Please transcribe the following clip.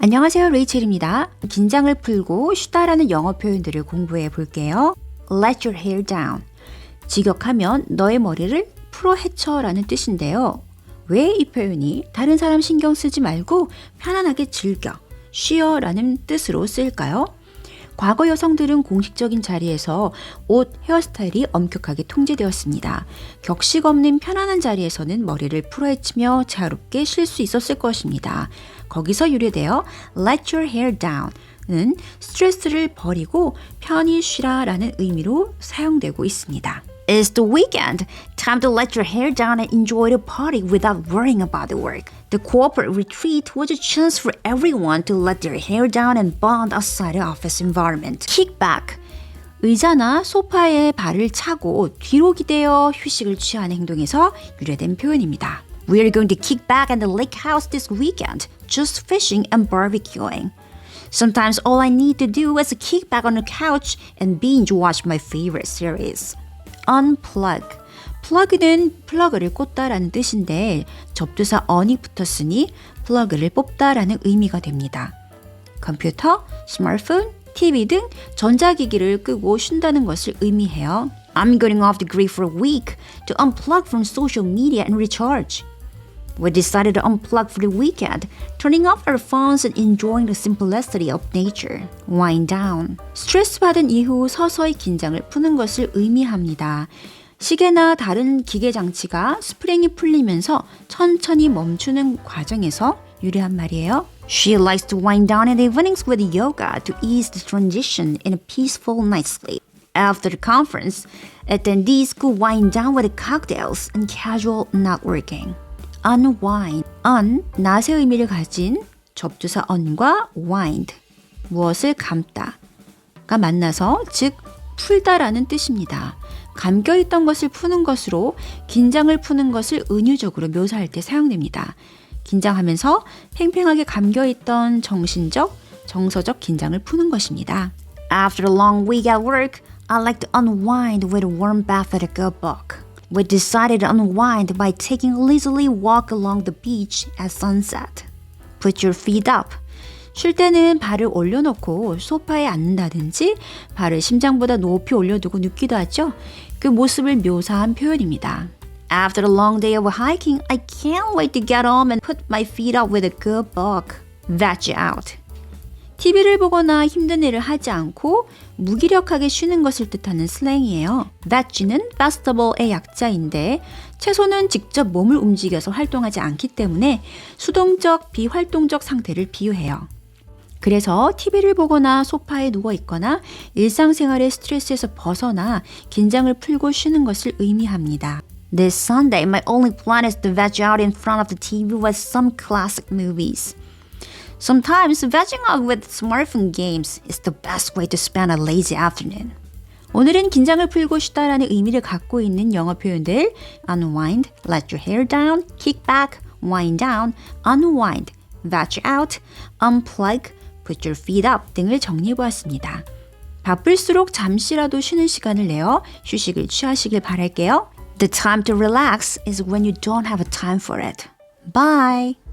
안녕하세요. 레이첼입니다. 긴장을 풀고 쉬다라는 영어 표현들을 공부해 볼게요. Let your hair down. 직역하면 너의 머리를 풀어 헤쳐라는 뜻인데요. 왜 이 표현이 다른 사람 신경 쓰지 말고 편안하게 즐겨, 쉬어라는 뜻으로 쓰일까요? 과거 여성들은 공식적인 자리에서 옷, 헤어스타일이 엄격하게 통제되었습니다. 격식 없는 편안한 자리에서는 머리를 풀어헤치며 자유롭게 쉴 수 있었을 것입니다. 거기서 유래되어 let your hair down 은 스트레스를 버리고 편히 쉬라 라는 의미로 사용되고 있습니다. It's the weekend. Time to let your hair down and enjoy the party without worrying about the work. The corporate retreat was a chance for everyone to let their hair down and bond outside the office environment. Kickback. 의자나 소파에 발을 차고 뒤로 기대어 휴식을 취하는 행동에서 유래된 표현입니다. We're going to kick back at the lake house this weekend, just fishing and barbecuing. Sometimes all I need to do is kick back on the couch and binge watch my favorite series. Unplug. plug는 플러그를 꽂다라는 뜻인데 접두사 on이 붙었으니 플러그를 뽑다라는 의미가 됩니다. 컴퓨터, 스마트폰, TV 등 전자기기를 끄고 쉰다는 것을 의미해요. I'm going off the grid for a week to unplug from social media and recharge. We decided to unplug for the weekend, turning off our phones and enjoying the simplicity of nature. Wind down. 스트레스 받은 이후 서서히 긴장을 푸는 것을 의미합니다. 시계나 다른 기계 장치가 스프링이 풀리면서 천천히 멈추는 과정에서 유래한 말이에요. She likes to wind down in the evenings with yoga to ease the transition in a peaceful night's sleep. After the conference, attendees could wind down with cocktails and casual networking. Unwind. un, 낫의 의미를 가진 접두사 on과 wind, 무엇을 감다가 만나서 즉 풀다라는 뜻입니다. 감겨 있던 것을 푸는 것으로 긴장을 푸는 것을 은유적으로 묘사할 때 사용됩니다. 긴장하면서 팽팽하게 감겨 있던 정신적, 정서적 긴장을 푸는 것입니다. After a long week at work, I like to unwind with a warm bath and a good book. We decided to unwind by taking a leisurely walk along the beach at sunset. Put your feet up. 쉴 때는 발을 올려놓고 소파에 앉는다든지 발을 심장보다 높이 올려두고 눕기도 하죠. 그 모습을 묘사한 표현입니다. After a long day of hiking, I can't wait to get home and put my feet up with a good book. Veg out. TV를 보거나 힘든 일을 하지 않고 무기력하게 쉬는 것을 뜻하는 슬랭이에요. vegg는 festival의 약자인데 채소는 직접 몸을 움직여서 활동하지 않기 때문에 수동적, 비활동적 상태를 비유해요. 그래서 TV를 보거나 소파에 누워 있거나 일상생활의 스트레스에서 벗어나 긴장을 풀고 쉬는 것을 의미합니다. This Sunday, my only plan is to veg out in front of the TV with some classic movies. Sometimes vegging out with smartphone games is the best way to spend a lazy afternoon. 오늘은 긴장을 풀고 쉬다라는 의미를 갖고 있는 영어 표현들 unwind, let your hair down, kick back, wind down, unwind, veg out, unplug, put your feet up 등을 정리해 보았습니다. 바쁠수록 잠시라도 쉬는 시간을 내어 휴식을 취하시길 바랄게요. The time to relax is when you don't have time for it. Bye!